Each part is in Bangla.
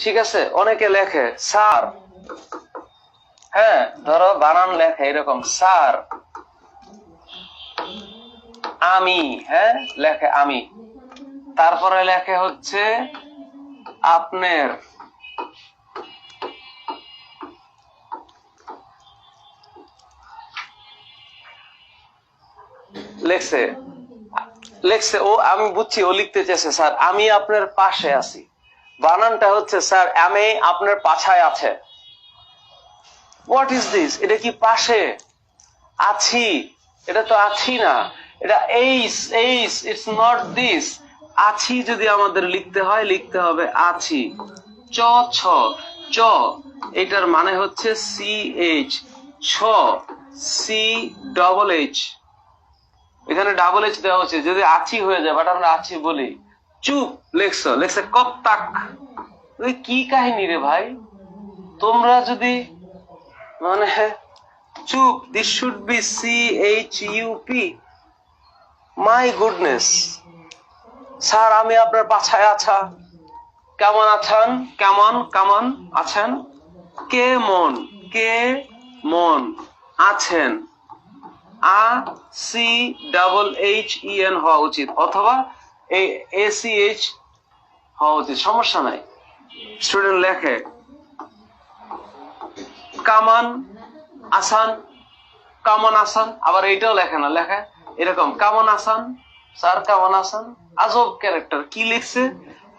ঠিক আছে? অনেকে লেখে, স্যার। হ্যাঁ ধরো বানান লেখে এরকম, স্যার। আমি। হ্যাঁ লেখে, আমি। তারপরে লেখে হচ্ছে, আপনার। লেখছে লেখছে, ও, আমি বুঝছি, ও লিখতে চেয়েছে, স্যার। আমি আপনার পাশে আছি। বানানটা হচ্ছে, স্যার, আমি আপনার পাছায় আছে। হোয়াট ইজ দিস এটা কি পাশে? আছি। এটা তো আছি না। এটা H H it's not this আছি যদি আমাদের লিখতে হয়, লিখতে হবে আছি। চ, ছ। চ। এটার মানে হচ্ছে সি এইচ ছ। সি ডবল এইচ এখানে ডাবল এইচ দেওয়া হচ্ছে। যদি আছি হয়ে যায় বাট আমরা আছি বলি। চুপ, লেখছ, লেখছে কপ্তাক ওই কি কাহিনী রে ভাই? তোমরা যদি মানে চুপ this should be C H U P my goodness sir, আমি আপনার পাছায় আছা। কেমন আছেন? কেমন কেমন আছেন? কে মন? কে মন? আছেন। A, C, double H, E, N হওয়া উচিত। অথবা এই এ সি এইচ হওয়া উচিত সমস্যা নাই। স্টুডেন্ট লেখে কামান আসান কামন আসান আবার এইটাও লেখে না লেখে এরকম কামন আসান স্যার কামন আসান আজব ক্যারেক্টার কি লিখছে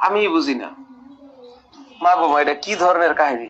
আমি বুঝি না। মা মা, এটা কি ধরনের কাহিনী?